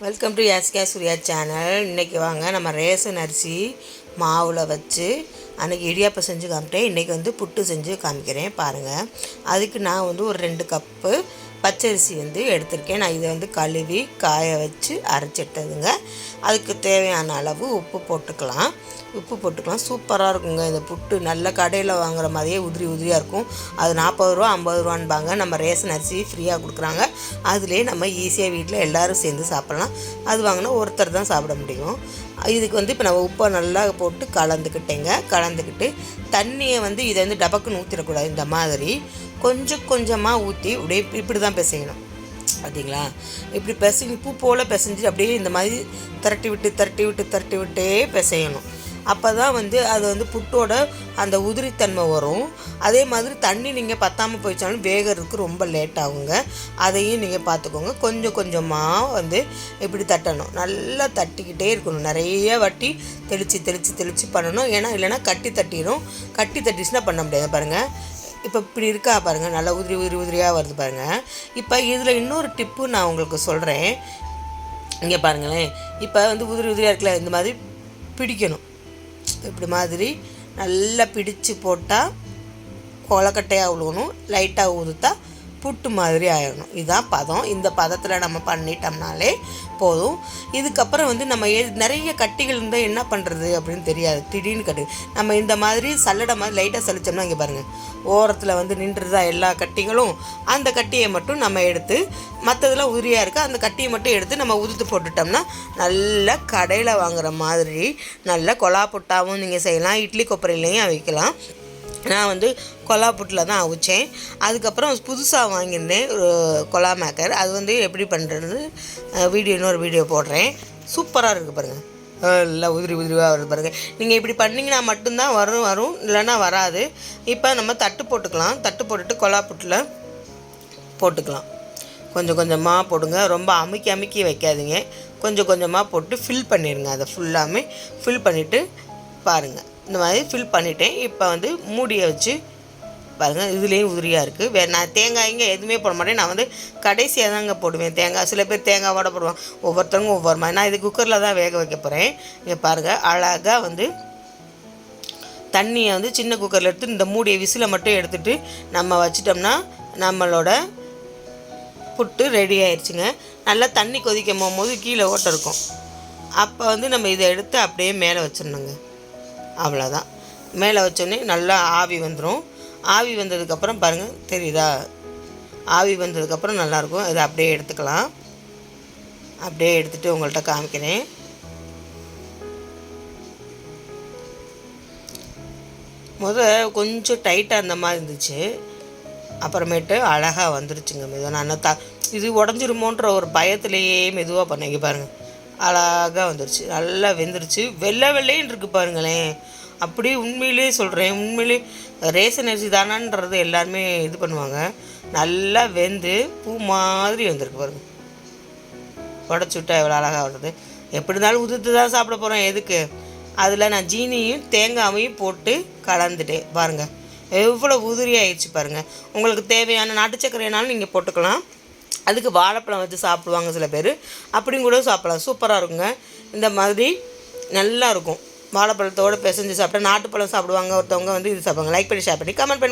Welcome to SK Surya channel இன்றைக்கி வாங்க நம்ம ரேசன் அரிசி மாவில் வச்சு அன்றைக்கி இடியாப்பம் செஞ்சு காமிட்டேன் இன்றைக்கி வந்து புட்டு செஞ்சு காமிக்கிறேன் பாருங்கள் அதுக்கு நான் வந்து ஒரு ரெண்டு கப்பு பச்சரிசி வந்து எடுத்திருக்கேன். நான் இதை வந்து கழுவி காய வச்சு அரைச்சிட்டதுங்க. அதுக்கு தேவையான அளவு உப்பு போட்டுக்கலாம். உப்பு போட்டுக்கலாம். சூப்பராக இருக்குங்க. இந்த புட்டு நல்ல கடையில் வாங்குற மாதிரியே உதிரி உதிரியாக இருக்கும். அது நாற்பது ரூபா ஐம்பது ரூபான்பாங்க. நம்ம ரேஷன் அரிசி ஃப்ரீயாக கொடுக்குறாங்க. அதுலேயே நம்ம ஈஸியாக வீட்டில் எல்லோரும் சேர்ந்து சாப்பிட்லாம். அது வாங்கினா ஒருத்தர் தான் சாப்பிட முடியும். இதுக்கு வந்து இப்போ நம்ம உப்பை நல்லா போட்டு கலந்துக்கிட்டேங்க. கலந்துக்கிட்டு தண்ணியை வந்து இதை வந்து டபக்குன்னு ஊற்றிடக்கூடாது இந்த மாதிரி கொஞ்சம் கொஞ்சமாக ஊற்றி அப்படியே இப்படி தான் பிசையணும். பார்த்தீங்களா இப்படி பிசைஞ்சு பூ போல் பிசைஞ்சு அப்படியே இந்த மாதிரி திரட்டி விட்டு திரட்டி விட்டு திரட்டி விட்டே பிசையணும். அப்போ தான் வந்து அது வந்து புட்டோட அந்த உதிரித்தன்மை வரும். அதே மாதிரி தண்ணி நீங்கள் பத்தாமல் போயிடுச்சாலும் வேகிறதுக்கு ரொம்ப லேட் ஆகுங்க. அதையும் நீங்கள் பார்த்துக்கோங்க கொஞ்சம் கொஞ்சமாக வந்து இப்படி தட்டணும். நல்லா தட்டிக்கிட்டே இருக்கணும். நிறைய வட்டி தெளித்து தெளித்து தெளித்து பண்ணணும். ஏன்னா இல்லைன்னா கட்டி தட்டிடும் கட்டி தட்டிச்சுன்னா பண்ண முடியாது. பாருங்கள் இப்போ இப்படி இருக்கா பாருங்கள் நல்லா உதிரி உதிரி உதிரியாக வருது பாருங்கள் இப்போ இதில் இன்னொரு டிப்பு நான் உங்களுக்கு சொல்கிறேன் இங்கே பாருங்களேன். இப்போ வந்து உதிரி உதிரியாக இருக்கல இந்த மாதிரி பிடிக்கணும். இப்படி மாதிரி நல்லா பிடிச்சு போட்டால் கொலக்கட்டையாக உழுவணும். லைட்டாக ஊதுத்தா புட்டு மாதிரி ஆயிடணும். இதுதான் பதம். இந்த பதத்தில் நம்ம பண்ணிட்டோம்னாலே போதும். இதுக்கப்புறம் வந்து நம்ம நிறைய கட்டிகள் இருந்தால் என்ன பண்ணுறது அப்படின்னு தெரியாது. திடீர்னு கட்டு நம்ம இந்த மாதிரி சல்லடை மாதிரி லைட்டாக சலிச்சோம்னா இங்கே பாருங்கள் ஓரத்தில் வந்து நின்றுதா எல்லா கட்டிகளும். அந்த கட்டியை மட்டும் நம்ம எடுத்து மற்றதெல்லாம் உரியாக இருக்குது அந்த கட்டியை மட்டும் எடுத்து நம்ம உதுத்து போட்டுட்டோம்னா நல்ல கடையில் வாங்குகிற மாதிரி நல்ல கொலா புட்டாவும் நீங்கள் செய்யலாம். இட்லி கொப்பரையிலையும் வைக்கலாம் நான் வந்து கொலா புட்டில் தான் அவிச்சேன். அதுக்கப்புறம் புதுசாக வாங்கியிருந்தேன் ஒரு கொலா மேக்கர். அது வந்து எப்படி பண்ணுறது வீடியோ இன்னொரு வீடியோ போடுறேன். சூப்பராக இருக்குது பாருங்கள் நல்லா உதிரி உதிரிவாக வருது பாருங்கள் நீங்கள் இப்படி பண்ணிங்கன்னா மட்டும்தான் வரும் வரும். இல்லைன்னா வராது. இப்போ நம்ம தட்டு போட்டுக்கலாம். தட்டு போட்டுட்டு கொலாப்புட்டில் போட்டுக்கலாம். கொஞ்சம் கொஞ்சமாக போடுங்க. ரொம்ப அமுக்கி அமுக்கி வைக்காதீங்க. கொஞ்சம் கொஞ்சமாக போட்டு ஃபில் பண்ணிடுங்க அதை ஃபுல்லாமே ஃபில் பண்ணிவிட்டு பாருங்கள் இந்த மாதிரி ஃபில் பண்ணிட்டேன். இப்போ வந்து மூடியை வச்சு பாருங்கள் இதுலேயும் உதிரியாக இருக்குது வேறு நான் தேங்காய்ங்க எதுவுமே போட மாட்டேன். நான் வந்து கடைசியாக தாங்க போடுவேன். தேங்காய் சில பேர் தேங்காய் வடை போடுவான் ஒவ்வொருத்தவங்க ஒவ்வொரு மாதிரி. நான் இது குக்கரில் தான் வேக வைக்க போகிறேன் இங்கே பாருங்கள் அழகாக வந்து தண்ணியை வந்து சின்ன குக்கரில் எடுத்து இந்த மூடியை விசிலை மட்டும் எடுத்துகிட்டு நம்ம வச்சிட்டோம்னா நம்மளோட புட்டு ரெடி ஆயிடுச்சுங்க நல்லா தண்ணி கொதிக்கும் போகும்போது கீழே ஓட்டம் இருக்கும். அப்போ வந்து நம்ம இதை எடுத்து அப்படியே மேலே வச்சிடணுங்க. அவ்வளோதான் மேலே வச்சோடனே நல்லா ஆவி வந்துடும் ஆவி வந்ததுக்கப்புறம் பாருங்கள் தெரியுதா? ஆவி வந்ததுக்கப்புறம் நல்லாயிருக்கும். இதை அப்படியே எடுத்துக்கலாம். அப்படியே எடுத்துகிட்டு உங்கள்கிட்ட காமிக்கிறேன். முத கொஞ்சம் டைட்டாக அந்த மாதிரி இருந்துச்சு. அப்புறமேட்டு அழகாக வந்துருச்சுங்க. மெதுவாக நான் த இது உடஞ்சிருமோன்ற ஒரு பயத்திலேயே மெதுவாக பண்ணீங்க பாருங்கள் அழகாக வந்துருச்சு. நல்லா வெந்துருச்சு. வெள்ளை வெள்ளைன்னு இருக்குது பாருங்களேன் அப்படி உண்மையிலே சொல்கிறேன் உண்மையிலே ரேசன் அரிசி தானான்றது எல்லாருமே இது பண்ணுவாங்க. நல்லா வெந்து பூ மாதிரி வந்திருக்கு பாருங்க. உடச்சி விட்டா எவ்வளோ அழகாக வருது எப்படி இருந்தாலும் உதுத்து தான் சாப்பிட போகிறோம் எதுக்கு? அதில் நான் ஜீனியும் தேங்காவையும் போட்டு கலந்துட்டேன். பாருங்கள் எவ்வளோ உதிரி ஆயிடுச்சு பாருங்கள் உங்களுக்கு தேவையான நாட்டு சக்கரைனாலும் நீங்கள் போட்டுக்கலாம். அதுக்கு வாழைப்பழம் வச்சு சாப்பிடுவாங்க சில பேர். அப்படியும் கூட சாப்பிடலாம். சூப்பராக இருக்குங்க. இந்த மாதிரி நல்லா இருக்கும். வாழைப்பழத்தோடு பிசைஞ்சு சாப்பிட்டா நாட்டுப்பழம் சாப்பிடுவாங்க. ஒருத்தவங்க வந்து இது சாப்பிடுவாங்க. லைக் பண்ணி ஷேர் பண்ணி கமெண்ட் பண்ணி